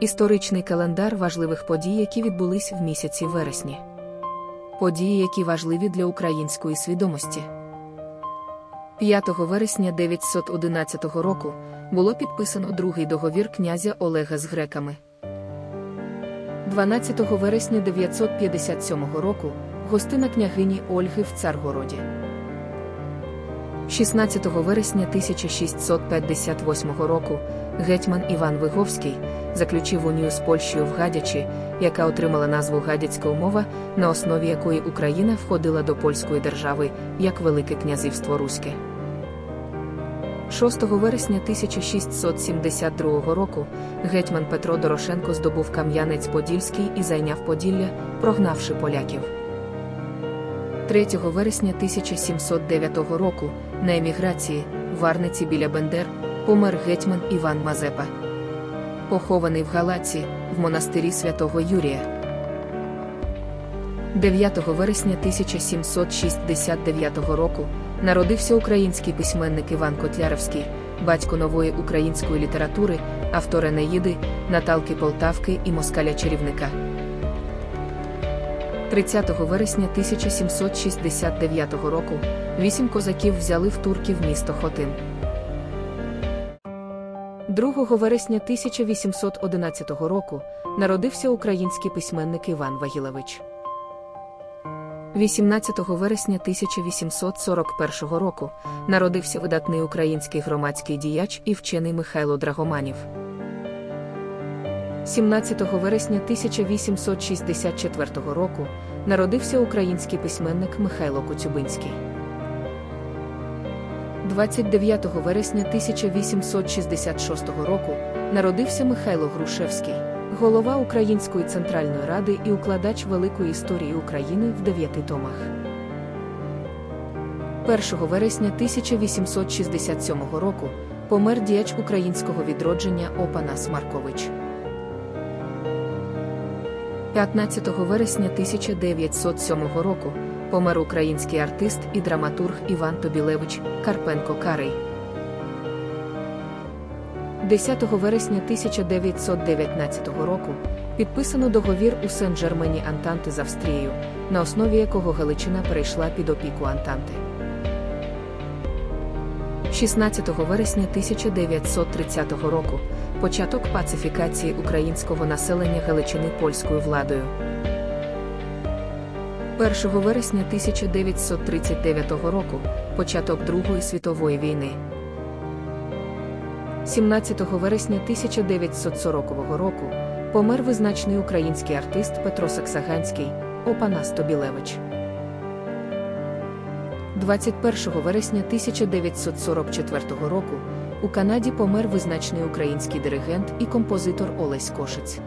Історичний календар важливих подій, які відбулись в місяці вересні. Події, які важливі для української свідомості. 5 вересня 911 року було підписано другий договір князя Олега з греками. 12 вересня 957 року гостина княгині Ольги в Царгороді. 16 вересня 1658 року гетьман Іван Виговський заключив унію з Польщею в Гадячі, яка отримала назву Гадяцька умова, на основі якої Україна входила до польської держави як Велике князівство Руське. 6 вересня 1672 року гетьман Петро Дорошенко здобув Кам'янець-Подільський і зайняв Поділля, прогнавши поляків. 3 вересня 1709 року на еміграції в Варниці біля Бендер помер гетьман Іван Мазепа. Похований в Галаці, в монастирі святого Юрія. 9 вересня 1769 року народився український письменник Іван Котляревський, батько нової української літератури, автор Енеїди, Наталки Полтавки і Москаля Чарівника. 30 вересня 1769 року вісім козаків взяли в турків місто Хотин. 2 вересня 1811 року народився український письменник Іван Вагілевич. 18 вересня 1841 року народився видатний український громадський діяч і вчений Михайло Драгоманів. 17 вересня 1864 року народився український письменник Михайло Коцюбинський. 29 вересня 1866 року народився Михайло Грушевський, голова Української центральної ради і укладач великої історії України в дев'яти томах. 1 вересня 1867 року помер діяч українського відродження Опанас Маркович. 15 вересня 1907 року помер український артист і драматург Іван Тобілевич Карпенко Карий. 10 вересня 1919 року підписано договір у Сен-Жермені Антанти з Австрією, на основі якого Галичина перейшла під опіку Антанти. 16 вересня 1930 року початок пацифікації українського населення Галичини польською владою. 1 вересня 1939 року початок Другої світової війни. 17 вересня 1940 року помер визначний український артист Петро Саксаганський, Опанас Тобілевич. 21 вересня 1944 року у Канаді помер визначний український диригент і композитор Олесь Кошиць.